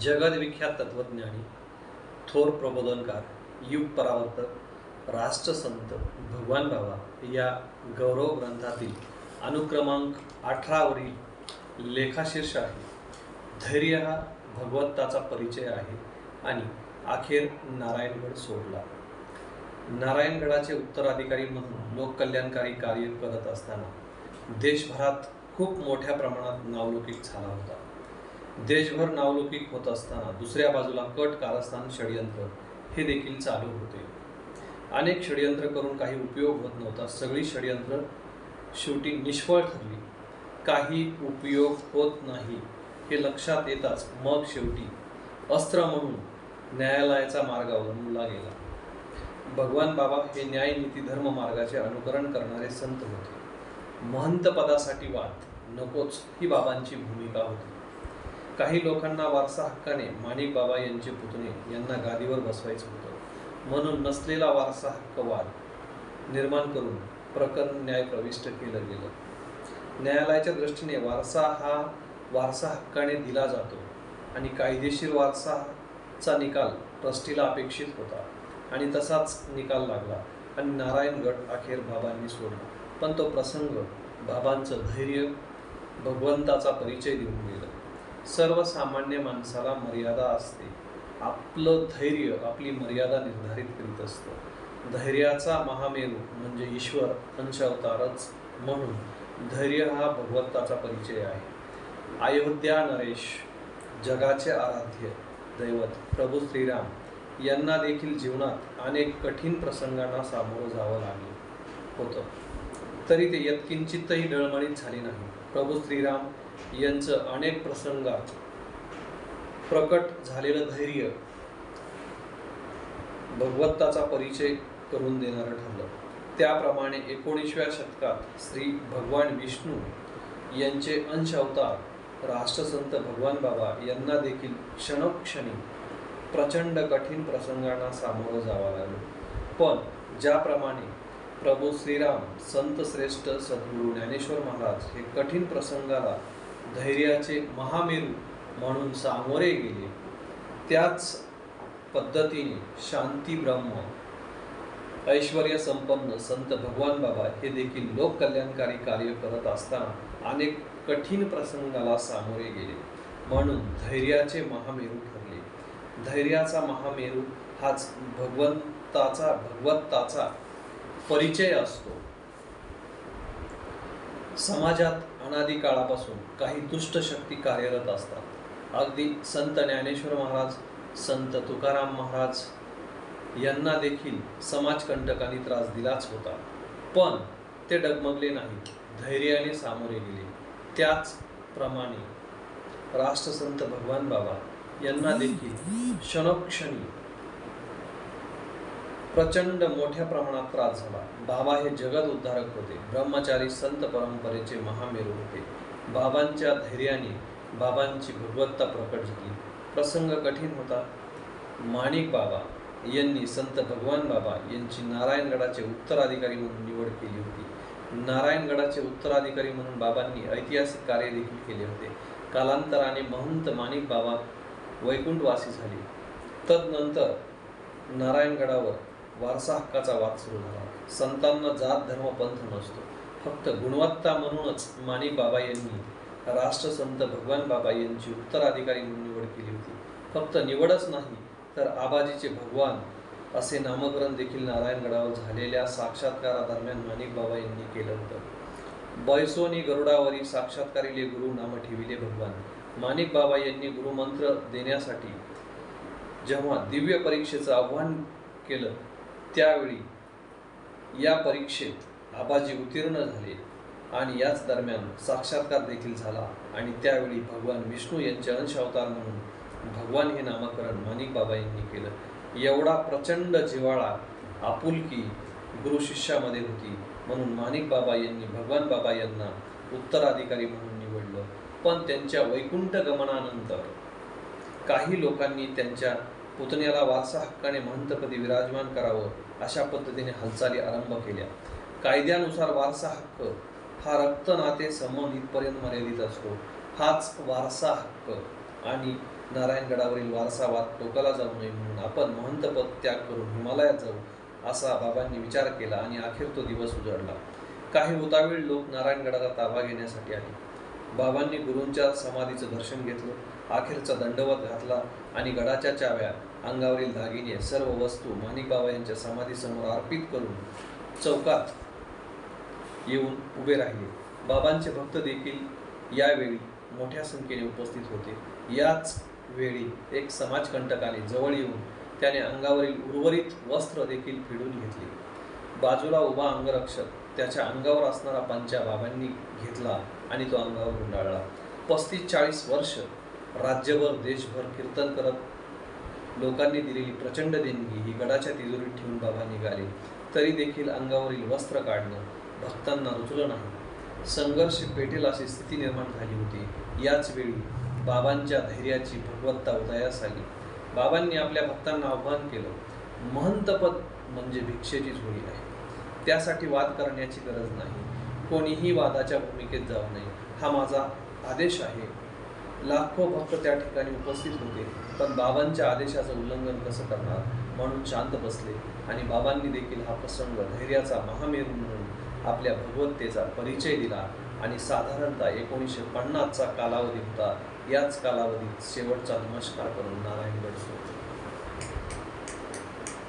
जगदविख्यात तत्वज्ञानी थोर प्रबोधनकार युग परावर्तक राष्ट्रसंत भगवान बाबा या गौरव ग्रंथातील अनुक्रमांक अठरावरील लेखाशीर्ष आहे. धैर्य हा भगवंताचा परिचय आहे आणि अखेर नारायणगड सोडला. नारायणगडाचे उत्तराधिकारी म्हणून लोककल्याणकारी कार्य करत असताना देशभरात खूप मोठ्या प्रमाणात नावलौकिक झाला होता. देशभर नावलौकिक होत असताना दुसऱ्या बाजूला कट कारस्थान षडयंत्र हे देखील चालू होते. अनेक षडयंत्र करून काही उपयोग होत नव्हता. सगळी षडयंत्र शेवटी निष्फळ ठरली. काही उपयोग होत नाही हे लक्षात येताच मग शेवटी अस्त्र म्हणून न्यायालयाचा मार्ग अवलंबला गेला. भगवान बाबा हे न्याय नीती धर्म मार्गाचे अनुकरण करणारे संत होते. महंत पदासाठी वाद नकोच ही बाबांची भूमिका होती. काही लोकांना वारसा हक्काने माणिक बाबा यांचे पुतणे यांना गादीवर बसवायचं होतं. म्हणून नसलेला वारसा हक्क वाद निर्माण करून प्रकरण न्याय प्रविष्ट केलं गेलं. न्यायालयाच्या दृष्टीने वारसा हा वारसा हक्काने दिला जातो आणि कायदेशीर वारसाचा निकाल ट्रस्टीला अपेक्षित होता आणि तसाच निकाल लागला आणि नारायणगड अखेर बाबांनी सोडला. पण तो प्रसंग बाबांचं धैर्य भगवंताचा परिचय देऊन गेला. सर्वसामान्य माणसाला मर्यादा असते. आपलं धैर्य आपली मर्यादा निर्धारित करीत असतं. धैर्याचा महामेरू म्हणजे ईश्वर अंशावतारच म्हणून धैर्य हा भगवंताचा परिचय आहे. अयोध्या नरेश जगाचे आराध्य दैवत प्रभू श्रीराम यांना देखील जीवनात अनेक कठीण प्रसंगांना सामोरं जावं लागलं होतं. तरी ते यत्किंचितही डळमळीत झाले नाही. प्रभू श्रीराम यांचं अनेक प्रसंगात प्रकट झालेलं धैर्य भगवत्ताचा परिचय करून देणारं ठरलं. त्याप्रमाणे एकोणीसव्या शतकात श्री भगवान विष्णू यांचे अंश अवतार राष्ट्रसंत भगवान बाबा यांना देखील क्षणोक्षणी प्रचंड कठीण प्रसंगांना सामोरं जावं लागलं. पण ज्याप्रमाणे प्रभू श्रीराम संत श्रेष्ठ सद्गुरू ज्ञानेश्वर महाराज हे कठीण प्रसंगाला धैर्याचे महामेरू म्हणून सामोरे गेले. त्याच पद्धतीने शांती ब्रह्म ऐश्वर संपन्न संत भगवान बाबा हे देखील लोककल्याणकारी कार्य करत असताना अनेक कठीण प्रसंगाला सामोरे गेले. म्हणून धैर्याचे महामेरू ठरले. धैर्याचा महामेरू हाच भगवंताचा भगवंताचा परिचय असतो. समाजात अनादी काळापासून काही दुष्ट शक्ती कार्यरत असतात. अगदी संत ज्ञानेश्वर महाराज संत तुकाराम महाराज यांना देखील समाजकंटकांनी त्रास दिलाच होता. पण ते डगमगले नाहीत धैर्याने सामोरे गेले. त्याचप्रमाणे राष्ट्रसंत भगवान बाबा यांना देखील क्षणोक्षणी प्रचंड मोठ्या प्रमाणात त्रास झाला. बाबा हे जगत उद्धारक होते. ब्रह्मचारी संत परंपरेचे महामेरू होते. बाबांच्या धैर्याने बाबांची भगवत्ता प्रकट झाली. प्रसंग कठीण होता. माणिक बाबा यांनी संत भगवान बाबा यांची नारायणगडाचे उत्तराधिकारी म्हणून निवड केली होती. नारायणगडाचे उत्तराधिकारी म्हणून बाबांनी ऐतिहासिक कार्य देखील केले होते. कालांतराने महंत माणिक बाबा वैकुंठवासी झाले. तदनंतर नारायणगडावर वारसा हक्काचा वाद सुरू झाला. संतांना जात धर्म पंथ नसतो. फक्त गुणवत्ता म्हणूनच माने बाबा यांनी राष्ट्रसंत भगवान बाबा यांची उत्तराधिकारी म्हणून निवड केली होती. फक्त निवडच नाही तर आबाजीचे भगवान असे नामकरण देखील नारायणगडावर झालेल्या साक्षात्कारादरम्यान माणिक बाबा यांनी केलं होतं. बैसोनी गरुडावरील साक्षात्कारिले गुरु नाम ठेविले भगवान. माणिक बाबा यांनी गुरुमंत्र देण्यासाठी जेव्हा दिव्य परीक्षेचं आव्हान केलं त्यावेळी या परीक्षेत आबाजी उत्तीर्ण झाले आणि याच दरम्यान साक्षात्कार देखील झाला आणि त्यावेळी भगवान विष्णू यांचे अंश अवतार म्हणून भगवान हे नामकरण माणिक बाबा यांनी केलं. एवढा प्रचंड जिव्हाळा आपुलकी गुरु शिष्यामध्ये होती म्हणून माणिक बाबा यांनी भगवान बाबा यांना उत्तराधिकारी म्हणून निवडलं. पण त्यांच्या वैकुंठ गमनानंतर काही लोकांनी त्यांच्या पुतण्याला वारसा हक्काने महंतपदी विराजमान करावं अशा पद्धतीने हालचाली आरंभ केल्या. कायद्यानुसार वारसा हक्क हा रक्त नाते संबंध इथपर्यंत मर्यादित असतो. हाच वारसा हक्क. आणि नारायणगडावरील वारसावाद टोकाला जाऊ नये म्हणून आपण महंतपद त्याग करून हिमालयात जाऊ असा बाबांनी विचार केला आणि अखेर तो दिवस उजळला. काही उतावीळ लोक नारायणगडाला ताबा घेण्यासाठी आले. बाबांनी गुरूंच्या समाधीचं दर्शन घेतलं अखेरचा दंडवत घातला आणि गडाच्या चाव्या अंगावरील दागिने सर्व वस्तू माणिक बाबा यांच्या समाधीसमोर अर्पित करून चौकात येऊन उभे राहिले. बाबांचे भक्त देखील यावेळी मोठ्या संख्येने उपस्थित होते. याच वेळी एक समाजकंटकाने जवळ येऊन त्याने अंगावरील उर्वरित वस्त्र देखील फिडून घेतले. बाजूला उभा अंगरक्षक त्याच्या अंगावर असणारा पंचा बाबांनी घेतला. आणि तो अंगावर गुंडाळला. पस्तीस चाळीस वर्ष राज्यभर देशभर कीर्तन करत लोकांनी दिलेली प्रचंड देणगी ही गडाच्या तिजोरीत ठेवून बाबा निघाले. तरी देखील अंगावरील वस्त्र काढणं भक्तांना रुचलं नाही. संघर्ष पेटेल अशी स्थिती निर्माण झाली होती. याच वेळी बाबांच्या धैर्याची भगवत्ता उदयास आली. बाबांनी आपल्या भक्तांना आव्हान केलं महंतपद म्हणजे भिक्षेची झोळी आहे. त्यासाठी वाद करण्याची गरज नाही. कोणीही वादाच्या भूमिकेत जाऊ नये. हा माझा आदेश आहे. लाखो भक्त त्या ठिकाणी उपस्थित होते पण बाबांच्या आदेशाचं उल्लंघन कसं करणार? म्हणून शांत बसले आणि बाबांनी देखील हा प्रसंग धैर्याचा महामेरू म्हणून आपल्या भगवत्तेचा परिचय दिला आणि साधारणतः एकोणीसशे पन्नासचा कालावधी होता. याच कालावधीत शेवटचा नमस्कार करून नारायण गडसो